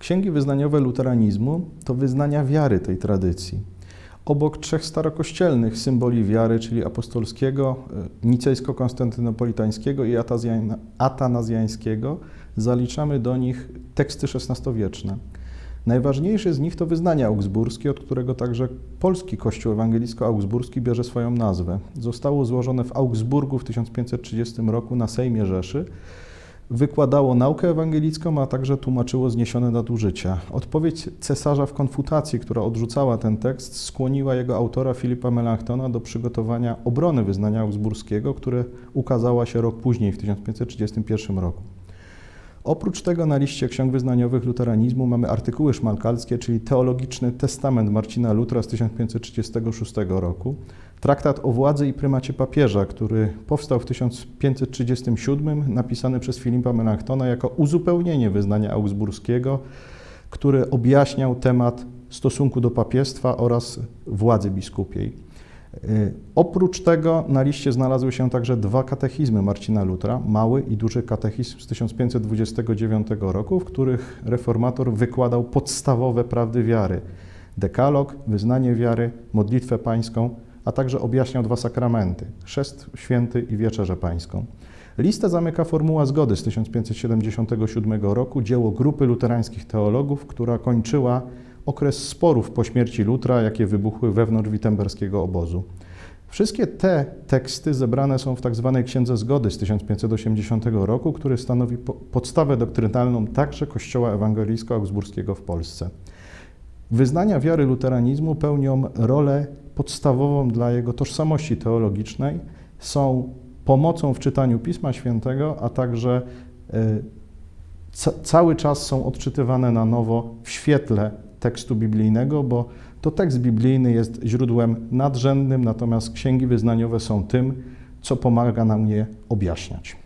Księgi wyznaniowe luteranizmu to wyznania wiary tej tradycji. Obok trzech starokościelnych symboli wiary, czyli apostolskiego, e, nicejsko-konstantynopolitańskiego i atanazjańskiego, zaliczamy do nich teksty XVI-wieczne. Najważniejszy z nich to wyznanie augsburskie, od którego także polski Kościół ewangelicko-augsburski bierze swoją nazwę. Zostało złożone w Augsburgu w 1530 roku na Sejmie Rzeszy. Wykładało naukę ewangelicką, a także tłumaczyło zniesione nadużycia. Odpowiedź cesarza w konfutacji, która odrzucała ten tekst, skłoniła jego autora Filipa Melanchtona do przygotowania obrony wyznania augsburskiego, które ukazała się rok później, w 1531 roku. Oprócz tego na liście ksiąg wyznaniowych luteranizmu mamy artykuły szmalkalskie, czyli teologiczny testament Marcina Lutra z 1536 roku, traktat o władzy i prymacie papieża, który powstał w 1537, napisany przez Filipa Melanchtona jako uzupełnienie wyznania augsburskiego, który objaśniał temat stosunku do papiestwa oraz władzy biskupiej. Y, Oprócz tego na liście znalazły się także dwa katechizmy Marcina Lutra, mały i duży katechizm z 1529 roku, w których reformator wykładał podstawowe prawdy wiary: dekalog, wyznanie wiary, modlitwę pańską, a także objaśniał dwa sakramenty: chrzest święty i wieczerzę pańską. Listę zamyka formuła zgody z 1577 roku, dzieło grupy luterańskich teologów, która kończyła okres sporów po śmierci Lutra, jakie wybuchły wewnątrz wittenberskiego obozu. Wszystkie te teksty zebrane są w tzw. Księdze Zgody z 1580 roku, który stanowi po- podstawę doktrynalną także Kościoła Ewangelicko-Augsburskiego w Polsce. Wyznania wiary luteranizmu pełnią rolę podstawową dla jego tożsamości teologicznej, są pomocą w czytaniu Pisma Świętego, a także e, ca- cały czas są odczytywane na nowo w świetle tekstu biblijnego, bo to tekst biblijny jest źródłem nadrzędnym, natomiast księgi wyznaniowe są tym, co pomaga nam je objaśniać.